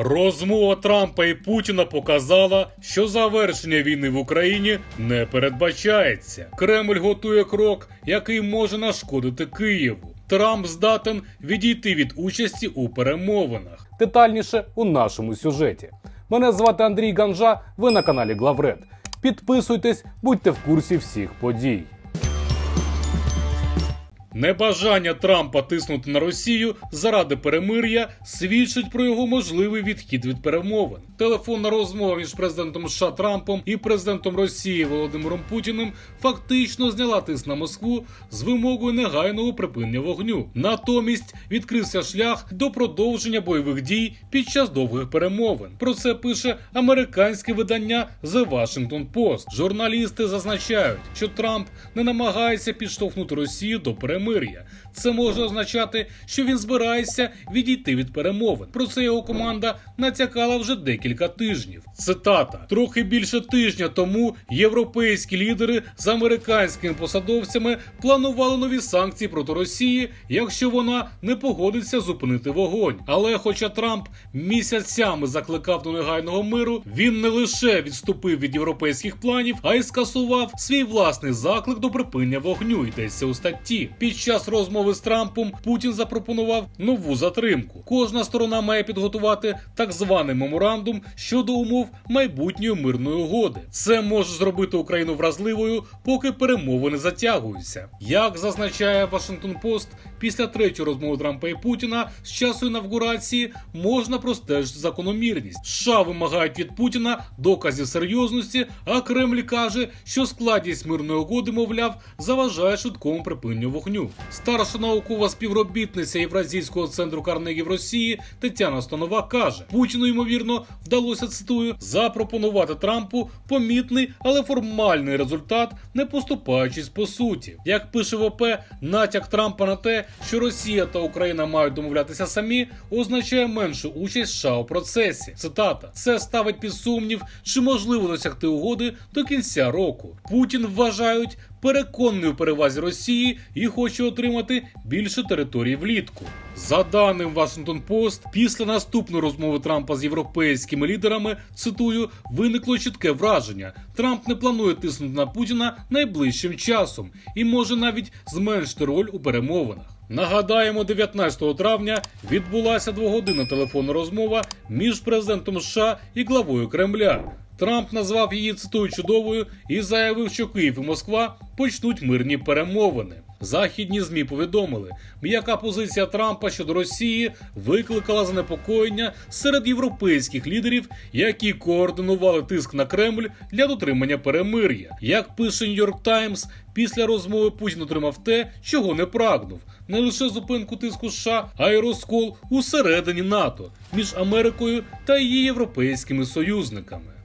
Розмова Трампа і Путіна показала, що завершення війни в Україні не передбачається. Кремль готує крок, який може нашкодити Києву. Трамп здатен відійти від участі у перемовинах. Детальніше у нашому сюжеті. Мене звати Андрій Ганжа. Ви на каналі Главред. Підписуйтесь, будьте в курсі всіх подій. Небажання Трампа тиснути на Росію заради перемир'я свідчить про його можливий відхід від перемовин. Телефонна розмова між президентом США Трампом і президентом Росії Володимиром Путіним фактично зняла тиск на Москву з вимогою негайного припинення вогню. Натомість відкрився шлях до продовження бойових дій під час довгих перемовин. Про це пише американське видання The Washington Post. Журналісти зазначають, що Трамп не намагається підштовхнути Росію до перемир'я. Це може означати, що він збирається відійти від перемовин. Про це його команда натякала вже декілька тижнів. Цитата: трохи більше тижня тому європейські лідери з американськими посадовцями планували нові санкції проти Росії, якщо вона не погодиться зупинити вогонь. Але, хоча Трамп місяцями закликав до негайного миру, він не лише відступив від європейських планів, а й скасував свій власний заклик до припинення вогню. Йдеться у статті. Під час розмови з Трампом Путін запропонував нову затримку. Кожна сторона має підготувати так званий меморандум щодо умов майбутньої мирної угоди. Це може зробити Україну вразливою, поки перемовини затягуються. Як зазначає Вашингтон Пост, після третьої розмови Трампа і Путіна з часу інавгурації можна простежити закономірність. США вимагають від Путіна доказів серйозності, а Кремль каже, що складність мирної угоди, мовляв, заважає швидкому припиненню вогню. Старша наукова співробітниця Євразійського центру Карнегі в Росії Тетяна Станова каже: Путіну ймовірно вдалося цитую запропонувати Трампу помітний, але формальний результат, не поступаючись по суті. Як пише ВП, натяк Трампа на те, що Росія та Україна мають домовлятися самі, означає меншу участь США у процесі. Цитата: це ставить під сумнів, чи можливо досягти угоди до кінця року. Путін вважають переконною перевазі Росії і хоче отримати більше територій влітку. За даним Washington Post, після наступної розмови Трампа з європейськими лідерами, цитую, виникло чітке враження: Трамп не планує тиснути на Путіна найближчим часом і може навіть зменшити роль у перемовинах. Нагадаємо, 19 травня відбулася двогодинна телефонна розмова між президентом США і главою Кремля. Трамп назвав її цитую чудовою і заявив, що Київ і Москва почнуть мирні перемовини. Західні змі повідомили, м'яка позиція Трампа щодо Росії викликала занепокоєння серед європейських лідерів, які координували тиск на Кремль для дотримання перемир'я. Як пише Нью-Йорк Таймс, після розмови Путін отримав те, чого не прагнув: не лише зупинку тиску США, а й розкол усередині НАТО між Америкою та її європейськими союзниками.